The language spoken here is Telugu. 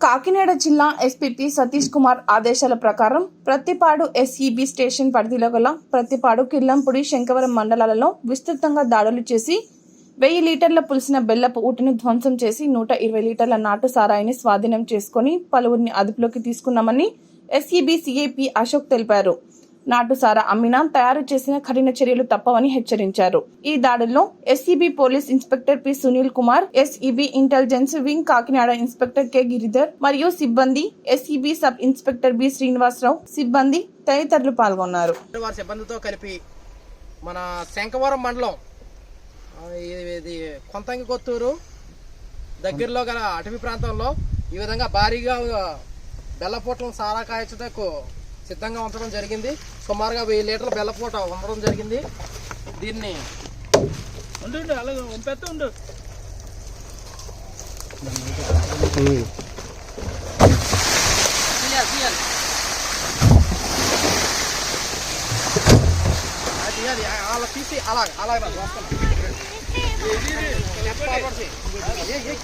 కాకినాడ జిల్లా ఎస్పీపీ సతీష్ కుమార్ ఆదేశాల ప్రకారం ప్రతిపాడు ఎస్ఈబి స్టేషన్ పరిధిలో గల ప్రతిపాడు కిల్లంపూడి శంకవరం మండలాలలో విస్తృతంగా దాడులు చేసి వెయ్యి లీటర్ల పులిసిన బెల్లపు ఊటను ధ్వంసం చేసి నూట ఇరవై లీటర్ల నాటు సారాయిని స్వాధీనం చేసుకుని పలువురిని అదుపులోకి తీసుకున్నామని ఎస్ఈబి సిఐపి అశోక్ తెలిపారు. నాటు సారా అమ్మినా తయారు చేసిన కఠిన చర్యలు తప్పవని హెచ్చరించారు. ఈ దాడుల్లో SEB police inspector P. Sunil Kumar SEB intelligence wing Kakinada inspector K. Giridhar మరియు సిబ్బంది SEB sub inspector B. Srinivasarao సిబ్బంది తదితరులు పాల్గొన్నారు. వారి సిబ్బందితో కలిపి మన శంకవరం మండలం ఇది- కొంతంగి కొత్తూరు దగ్గరలో గల అటవీ ప్రాంతంలో ఈ విధంగా భారీగా బెల్లపూటలను సారా కాయచుటకు సిద్ధంగా ఉంచడం జరిగింది సుమారుగా వెయ్యి లీటర్ల బెల్లపూట ఉండడం జరిగింది దీన్ని ఉండు అలాగే పంపేస్తా ఉండు తీయాలి తీయాలి ఆ, తీయాలి ఆ, అలా తీసి అలా అలాగే వస్తాను ఏ.